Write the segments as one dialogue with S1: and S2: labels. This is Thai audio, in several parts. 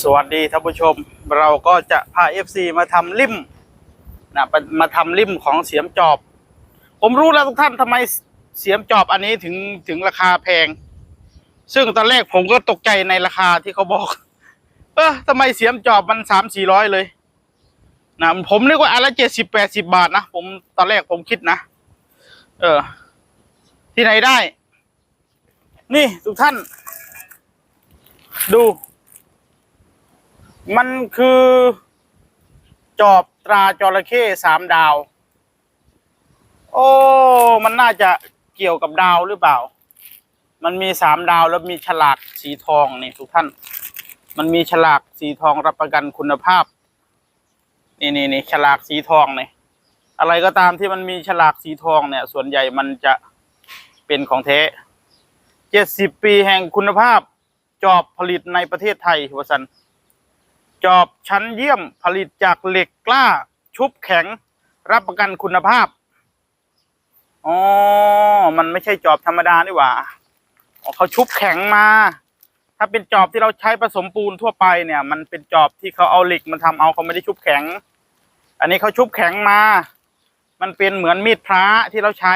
S1: สวัสดีท่านผู้ชม เราก็จะพา FC มาทำริมนะมาทำริมของเสียมจอบ ผมรู้แล้วทุกท่านทำไมเสียมจอบอันนี้ถึงถึงราคาแพง ซึ่งตอนแรกผมก็ตกใจในราคาที่เขาบอก เออทำไมเสียมจอบมันสามสี่ร้อยเลยนะผมนึกว่าอันละเจ็ดสิบแปดสิบาทนะผมตอนแรกผมคิดนะ เออ ที่ไหนได้ นี่ทุกท่าน ดู มันคือ จอบตราจระเข้สามดาว โอ้ มันน่าจะเกี่ยวกับดาวหรือเปล่า มันมีสามดาวแล้วมีฉลากสีทองนี่ทุกท่าน มันมีฉลากสีทองรับประกันคุณภาพ นี่นี่นี่ฉลากสีทองนี่อะไรก็ตามที่มันมีฉลากสีทองเนี่ย ส่วนใหญ่มันจะเป็นของแท้เจ็ดสิบปีแห่งคุณภาพจอบผลิตในประเทศไทยวสัน จอบชั้นเยี่ยมผลิตจากเหล็กกล้า ชุบแข็ง รับประกันคุณภาพ อ๋อ มันไม่ใช่จอบธรรมดานี่หว่าเขาชุบแข็งมา ถ้าเป็นจอบที่เราใช้ผสมปูนทั่วไปเนี่ย มันเป็นจอบที่เขาเอาเหล็กมาทำเอาเขาไม่ได้ชุบแข็ง อันนี้เขาชุบแข็งมา มันเป็นเหมือนมีดพระที่เราใช้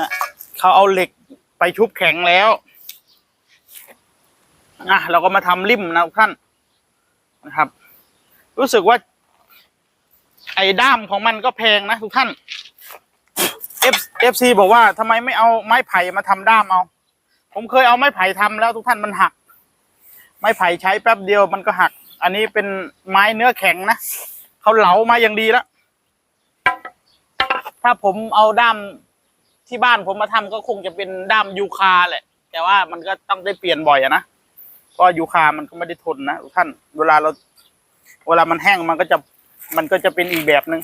S1: นะเขาเอาเหล็กไปชุบแข็งแล้วอะเราก็มาทำริมนะท่าน นะครับ รู้สึกว่า ไอ้ด้ามของมันก็แพงนะทุกท่าน F FC บอกว่าทำไมไม่เอาไม้ไผ่มาทำด้ามเอา ผมเคยเอาไม้ไผ่ทำแล้วทุกท่านมันหัก ไม้ไผ่ใช้แป๊บเดียวมันก็หัก อันนี้เป็นไม้เนื้อแข็งนะเขาเหลามาอย่างดีแล้วถ้าผมเอาด้ามที่บ้านผมมาทำก็คงจะเป็นด้ามยูคาแหละ แต่ว่ามันก็ต้องได้เปลี่ยนบ่อยอะนะ เพราะยูคามันก็ไม่ได้ทนนะทุกท่าน เวลาเรา เวลามันแห้งมันก็จะมันก็จะเป็นอีกแบบหนึ่ง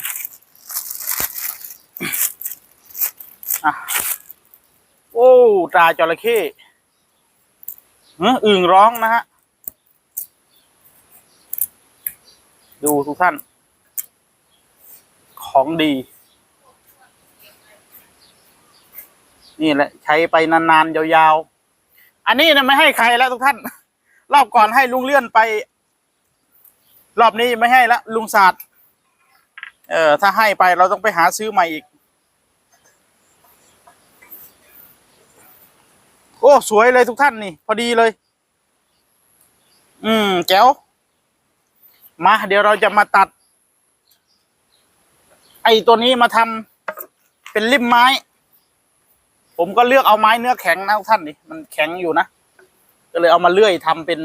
S1: อะโอ้ตราจระเข้เอออึ่งร้องนะฮะ ดูทุกท่าน ของดี นี่แหละ ใช้ไปนาน ๆ ยาว ๆ อันนี้นะไม่ให้ใครแล้วทุกท่าน รอบก่อนให้ลุงเลื่อนไป รอบนี้ไม่ให้ละลุงศาสตร์เออถ้าให้ไปเราต้องไปหาซื้อใหม่อีก โอ้สวยเลยทุกท่านนี่ พอดีเลย อืมแจ๋วมาเดี๋ยวเราจะมาตัด ไอ้ตัวนี้มาทำเป็นริมไม้ ผมก็เลือกเอาไม้เนื้อแข็งนะทุกท่านนี่มันแข็งอยู่นะ ก็เลยเอามาเลื่อยทำเป็น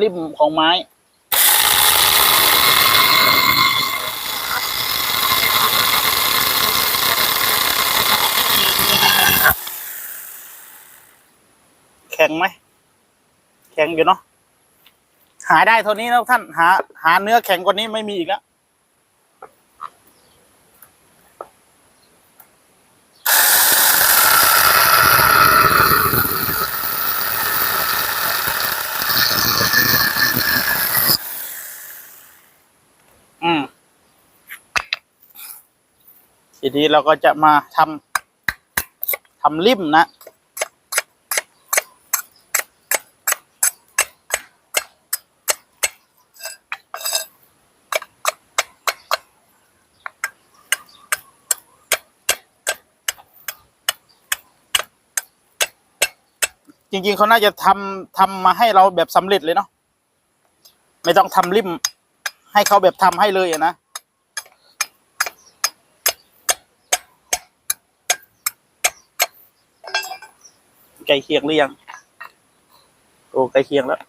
S1: ริมของไม้ แข็งไหม แข็งอยู่เนาะหาได้เท่านี้นะทุกท่านหา หาเนื้อแข็งกว่านี้ไม่มีอีกแล้ว ทีนี้เราก็จะมาทำทำริมนะจริงๆเขาน่าจะทำทำมาให้เราแบบสำเร็จเลยเนาะไม่ต้องทำริมให้เขาแบบทำให้เลยนะ ใกล้เคียงหรือยัง โอ้ใกล้เคียงแล้ว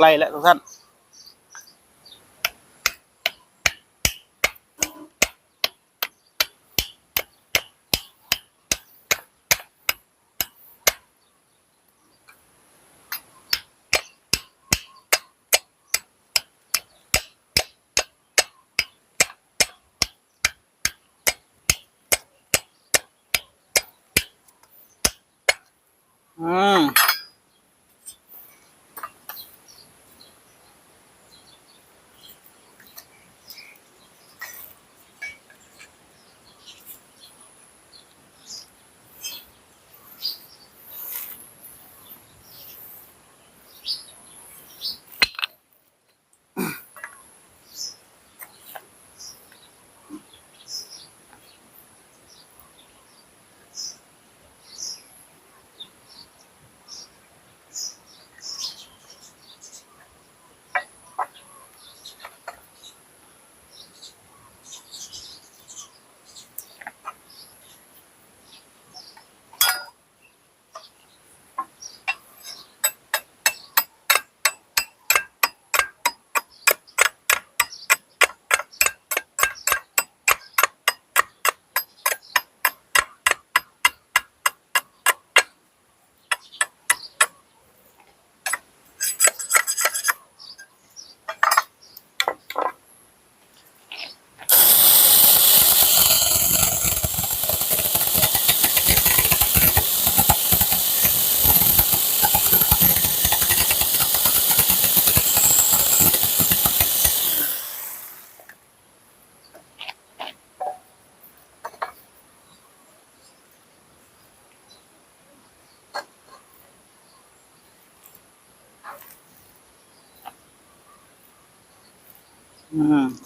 S1: ใกล้แล้วทุกท่านอืม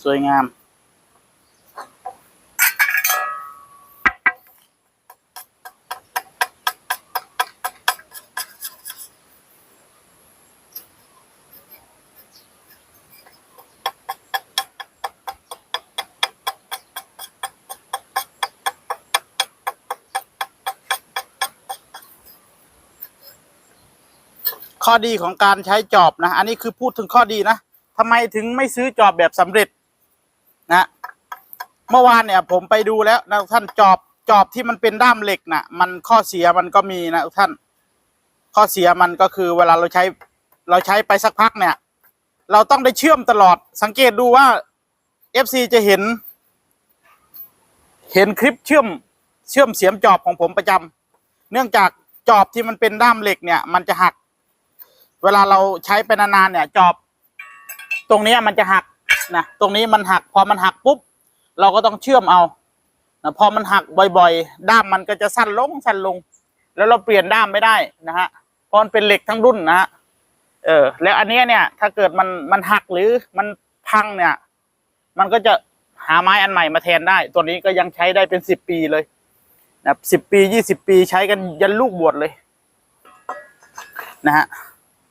S1: สวยงาม ข้อดีของการใช้จอบนะ อันนี้คือพูดถึงข้อดีนะทำไมถึงไม่ซื้อจอบแบบสำเร็จ เมื่อวานเนี่ยผมไปดูแล้วนะท่านจอบจอบที่มันเป็นด้ามเหล็กนะมันข้อเสียมันก็มีนะท่าน ข้อเสียมันก็คือเวลาเราใช้เราใช้ไปสักพักเนี่ย เราต้องได้เชื่อมตลอดสังเกตดูว่า FC จะเห็น เห็นคลิปเชื่อมเชื่อมเสียมจอบของผมประจำเนื่องจากจอบที่มันเป็นด้ามเหล็กเนี่ย มันจะหัก เวลาเราใช้ไปนานๆเนี่ย จอบ ตรงนี้มันจะหักนะตรงนี้มันหักพอมันหักปุ๊บ เราก็ต้องเชื่อมเอานะพอมันหักบ่อยๆ ด้ามมันก็จะสั้นลงสั้นลง แล้วเราเปลี่ยนด้ามไม่ได้นะฮะเพราะมันเป็นเหล็กทั้งรุ่นนะฮะเออ แล้วอันนี้เนี่ย ถ้าเกิดมันมันหักหรือมันพังเนี่ย มันก็จะหาไม้อันใหม่มาแทนได้ ตัวนี้ก็ยังใช้ได้เป็นสิบปีเลยนะสิบปียี่สิบปีใช้กันยันลูกบวชเลย นะฮะ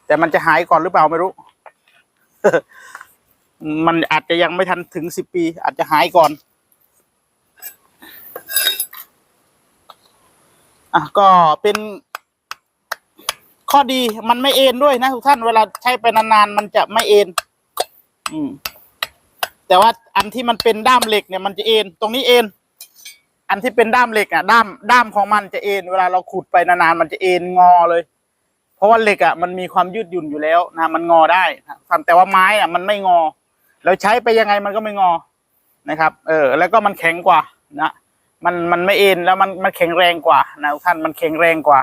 S1: แต่มันจะหายก่อนหรือเปล่าไม่รู้ มันอาจจะยังไม่ทันถึงสิบปี อาจจะหายก่อน อะก็เป็นข้อดีมันไม่เอ็นด้วยนะทุกท่านเวลาใช้ไปนานๆมันจะไม่เอ็นอืม แต่ว่าอันที่มันเป็นด้ามเหล็กเนี่ยมันจะเอ็นตรงนี้เอ็นอันที่เป็นด้ามเหล็กอะด้ามด้ามของมันจะเอ็นเวลาเราขุดไปนานๆมันจะเอ็นงอเลย เพราะว่าเหล็กอะมันมีความยืดหยุ่นอยู่แล้วนะมันงอได้นะครับแต่ว่าไม้อะมันไม่งอ เราใช้ไปยังไงมันก็ไม่งอนะครับ เออ แล้วก็มันแข็งกว่านะมันมันไม่เอ็นแล้วมันมันแข็งแรงกว่านะท่านมันแข็งแรงกว่า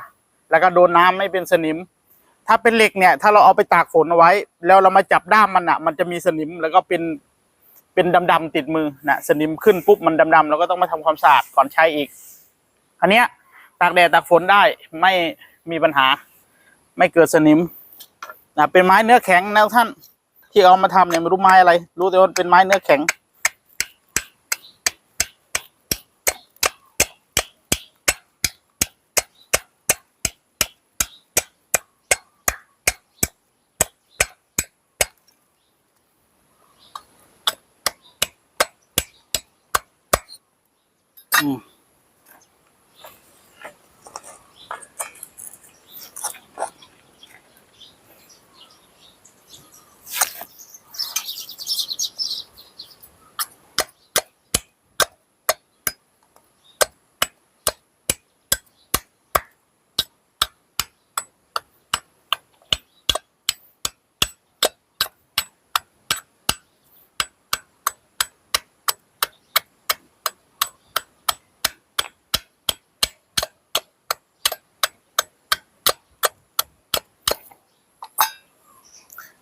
S1: แล้วก็โดนน้ำไม่เป็นสนิม ถ้าเป็นเหล็กเนี่ย ถ้าเราเอาไปตากฝนเอาไว้ แล้วเรามาจับด้ามมันอะมันจะมีสนิมแล้วก็เป็นเป็นดำๆติดมือนะสนิมขึ้นปุ๊บมันดำๆเราก็ต้องมาทำความสะอาดก่อนใช้อีกอันเนี้ยตากแดดตากฝนได้ไม่มีปัญหา ไม่เกิดสนิมนะเป็นไม้เนื้อแข็งนะท่าน ที่เอามาทำเนี่ยไม่รู้ไม้อะไร รู้แต่ว่าเป็นไม้เนื้อแข็ง อืม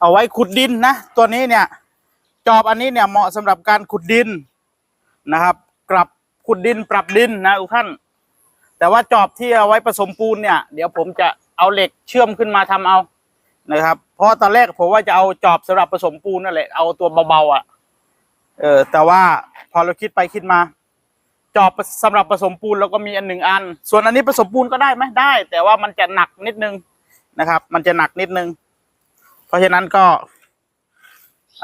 S1: เอาไว้ขุดดินนะ ตัวนี้เนี่ย จอบอันนี้เนี่ยเหมาะสำหรับการขุดดินนะครับ กลับขุดดินปรับดินนะทุกท่าน แต่ว่าจอบที่เอาไว้ผสมปูนเนี่ย เดี๋ยวผมจะเอาเหล็กเชื่อมขึ้นมาทำเอานะครับ เพราะตอนแรกผมว่าจะเอาจอบสำหรับผสมปูนนั่นแหละเอาตัวเบาๆอะ เออแต่ว่าพอเราคิดไปคิดมา จอบสำหรับผสมปูนเราก็มีอันหนึ่งอัน ส่วนอันนี้ผสมปูนก็ได้ไหมได้ แต่ว่ามันจะหนักนิดนึงนะครับ มันจะหนักนิดนึง เพราะฉะนั้นก็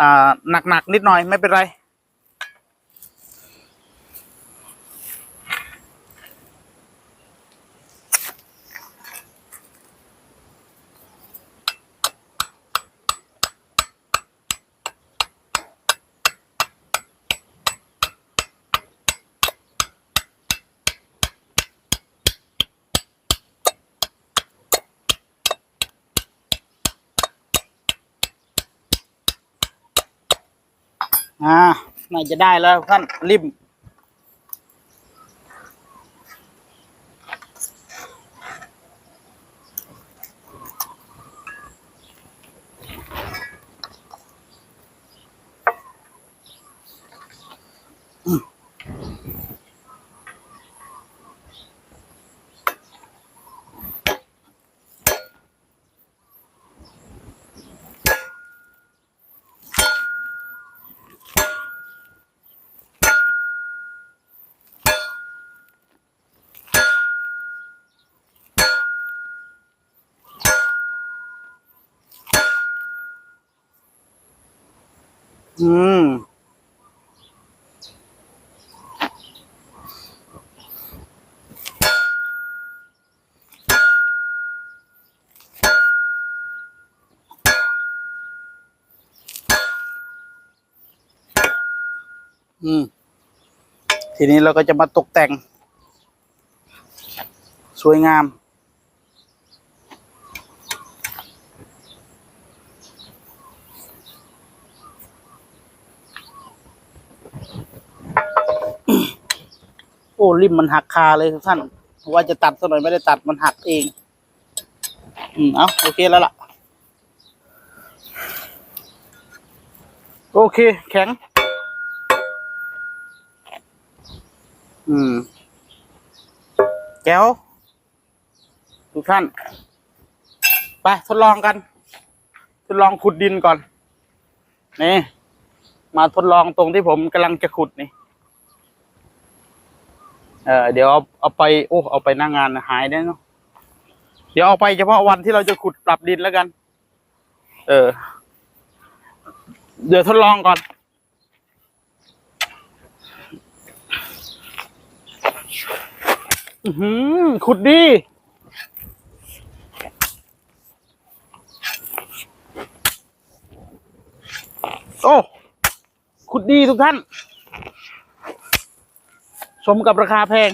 S1: อ่าหนักหนักๆนิดหน่อยไม่เป็นไร อ่าน่าจะได้แล้วท่านริม อืมอืม ทีนี้เราก็จะมาตกแต่ง สวยงาม อ้ริมมันหักคาเลยทุกท่านว่าจะตัดสักหน่อยไม่ได้ตัดมันหักเอง อืมเอาโอเคแล้วล่ะ โอเค แข็ง อืมแก้วทุกท่าน ไปทดลองกันทดลองขุดดินก่อน นี่ มาทดลองตรงที่ผมกำลังจะขุดนี่ เออเดี๋ยวเอาเอาไปโอ้เอาไปหน้างงานหายได้เนาะเดี๋ยวเอาไปเฉพาะวันที่เราจะขุดปรับดินแล้วกัน เออ เดี๋ยวทดลองก่อน อือหือขุดดีโอ้ ขุดดีทุกท่าน สมกับราคาแพง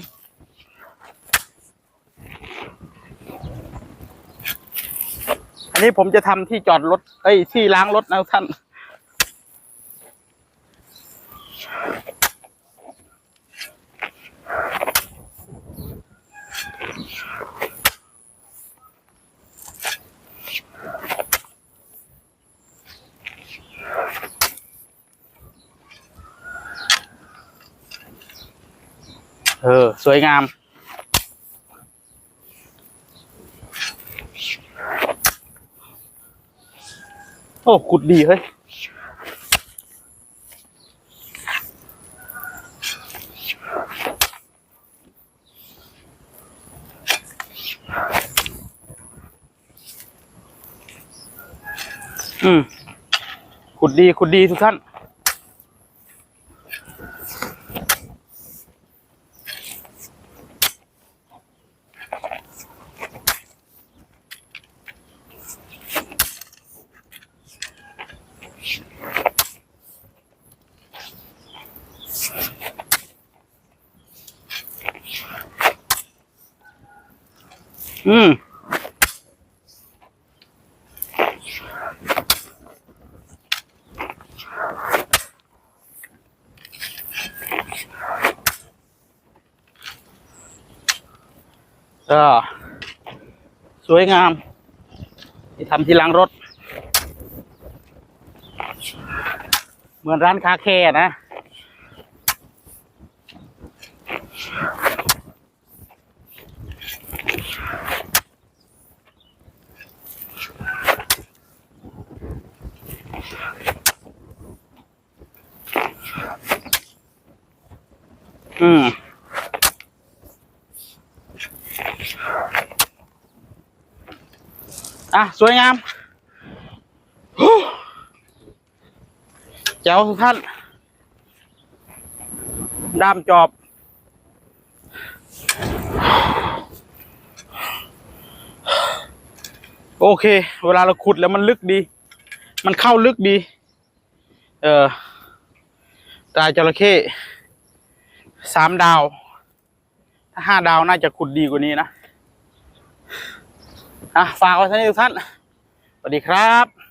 S1: อันนี้ผมจะทำที่จอดรถ เอ้ย ที่ล้างรถนะท่าน เออ สวยงาม โอ้ขุดดีเฮ้ยอืมขุดดีขุดดีทุกท่าน อืมก็สวยงาม ที่ทำที่ล้างรถ เหมือนร้านคาแค่นะ อืม อะ สวยงามเจ้าทุกท่านด้ามจอบ โอเค เวลาเราขุดแล้วมันลึกดี มันเข้าลึกดี เออตาจระเข้สามดาว ถ้าห้าดาวน่าจะขุดดีกว่านี้นะ อะฝากไว้ท่านทุกท่านสวัสดีครับ